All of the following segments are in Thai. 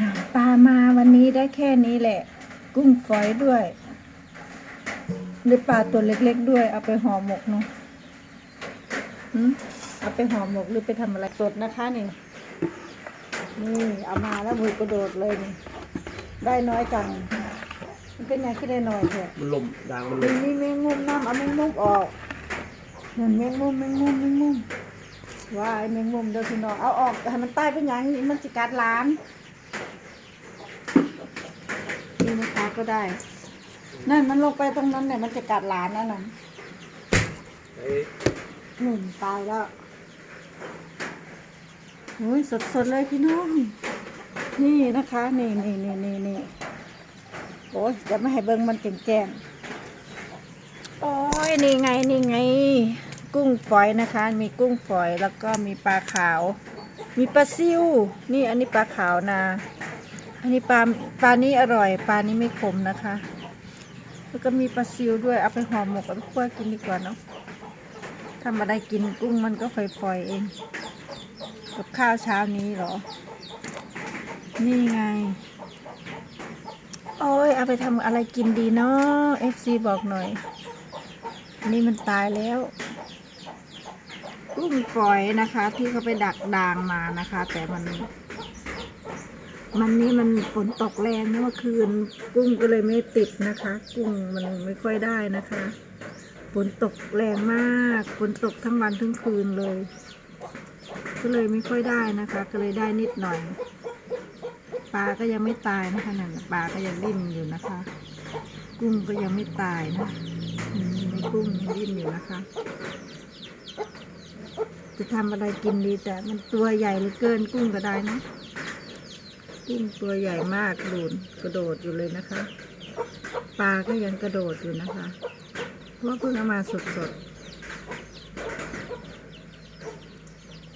หาปลามาวันนี้ได้แค่นี้แหละ กุ้งฝอยด้วยหรือปลาตัวเล็ก ๆ ด้วย เอาไปห่อหมกเนาะหืมเอาไปห่อหมกหรือไปทำอะไรสดนะคะนี่นี่เอามาแล้วมือกระโดดเลยนี่ได้น้อยจังมันเป็นไงที่ได้น้อยเถอะมันลมยางมันลมีมมีแมงมุมน้ำเอาแมงมุมออกนั่นแมงมุมแมงมุมแมงมุมว่าไอ้แมงมุมเดี๋ยวพี่น้องเอาออกให้มันใต้เป็นอย่างนี้มันจะกัดล้าน นี่นะคะก็ได้ นั่นมันลงไปตรงนั้นเนี่ยมันจะกัดหลานนั่นน่ะไอ้หนึ่งตายแล้วโอ้ยสดๆเลยพี่น้อง นี่นะคะ นี่นี่นี่นี่นี่โอ้ยจะไม่ให้เบิ้งมันแก่งๆโอ้ยนี่ไงนี่ไง กุ้งฝอยนะคะ มีกุ้งฝอยแล้วก็มีปลาขาว มีปลาซิว นี่อันนี้ปลาขาวนะ อันนี้ปลาปลานี้อร่อยปลานี้ไม่ขมนะคะ แล้วก็มีปลาซิวด้วยเอาไปห่อหมกเอาไปคั่วกินดีกว่าเนาะทำอะไรกินกุ้งมันก็ฝอยๆเอง กับข้าวเช้านี้เหรอ นี่ไง โอ้ยเอาไปทำอะไรกินดีเนาะ FC บอกหน่อยนี่มันตายแล้วกุ้งฝอยนะคะ ที่เขาไปดักดางมานะคะ แต่มัน มันนี้มันฝนตกแรงนะเมื่อคืน กุ้งก็เลยไม่ติดนะคะ กุ้งมันไม่ค่อยได้นะคะฝนตกแรงมากฝนตกทั้งวันทั้งคืนเลย ก็เลยไม่ค่อยได้นะคะ ก็เลยได้นิดหน่อยปลาก็ยังไม่ตายนะคะนั่นปลาก็ยังดิ้นอยู่นะคะ กุ้งก็ยังไม่ตายนะมในกุ้งยังดิ้นอยู่นะคะ จะทำอะไรกินดีแต่มันตัวใหญ่เหลือเกินกุ้งก็ได้นะ กุ้งตัวใหญ่มากดูนกระโดดอยู่เลยนะคะ ปลาก็ยังกระโดดอยู่นะคะ เพราะว่าเพิ่งเอามาสดๆ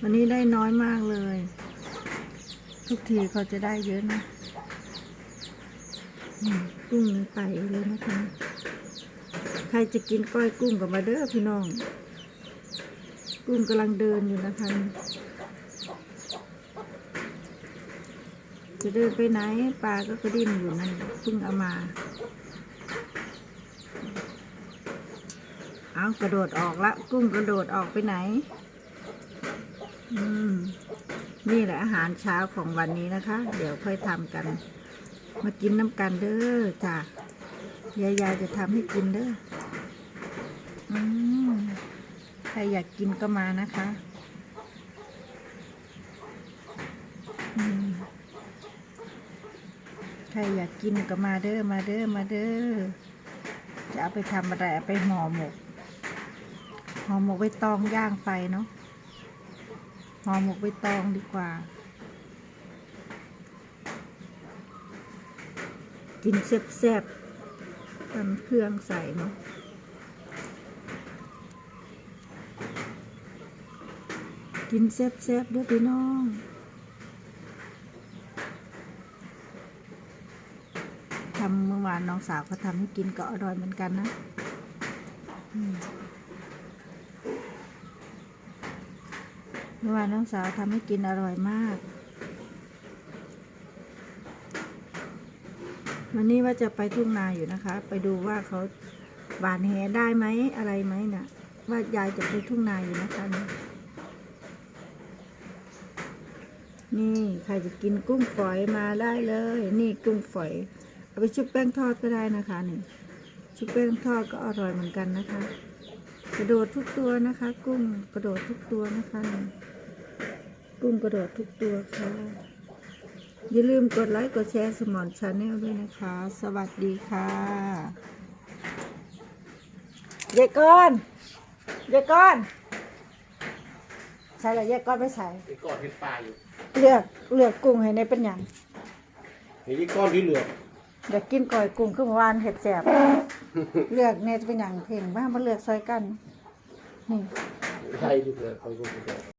วันนี้ได้น้อยมากเลย ทุกทีเขาจะได้เยอะนะกุ้งนี่ไปเลยนะคะ ใครจะกินก้อยกุ้งกับมาเด้อพี่น้อง กุ้งกำลังเดินอยู่นะคะ จะเดินไปไหนปลาก็กระดิ่นอยู่นั่นเพิ่งเอามา เอากระโดดออกละ กุ้งกระโดดออกไปไหน อืม นี่แหละอาหารเช้าของวันนี้นะคะ เดี๋ยวค่อยทำกัน มากินน้ำกันเด้อจ้ะยายยายจะทำให้กินเด้ออืมใครอยากกินก็มานะคะ อืม ใครอยากกินก็มาเด้อมาเด้อมาเด้อจะเอาไปทำอะไรไปห่อหมกห่อหมกใบตองย่างไฟเนาะห่อหมกใบตองดีกว่า กินแซ่บๆทำเครื่องใส่เนาะกินแซ่บๆด้วยพี่น้อง ทำเมื่อวานน้องสาวเขาทำให้กินก็อร่อยเหมือนกันนะเมื่อวานน้องสาวทำให้กินอร่อยมาก วันนี้ว่าจะไปทุ่งนาอยู่นะคะ ไปดูว่าเขาหวานแหได้ไหมอะไรไหมนะ่ะ ว่ายายจะไปทุ่งนาอยู่นะคะนี่นี่ใครจะกินกุ้งฝอยมาได้เลย นี่กุ้งฝอย เอาไปชุบแป้งทอดก็ได้นะคะนี่ชุบแป้งทอดก็อร่อยเหมือนกันนะคะ กระโดดทุกตัวนะคะ กุ้งกระโดดทุกตัวนะคะนี่กุ้งกระโดดทุกตัวค่ะ อย่าลืมกดไลค์กดแชร์สมอนชาแนลด้วยนะคะ สวัสดีค่ะเยายก้อนเยายก้อน ใส่ละเยายก้อนไม่ใส่ไอ้ก้อนเห็ดปลาอยู่ เลือกเลือกกุ้งให้ในเป็นอย่างเห็นไอ้ก้อนที่เหลือ เดี๋ยากินก่อยกุ้งคือเมื่อวานเห็ดแสบเลือกเนี่จะเป็นอย่างเพ่งบ้างมาเลือกซอยกันนี่ใช่ดูเลยเขาก็ไม่ได้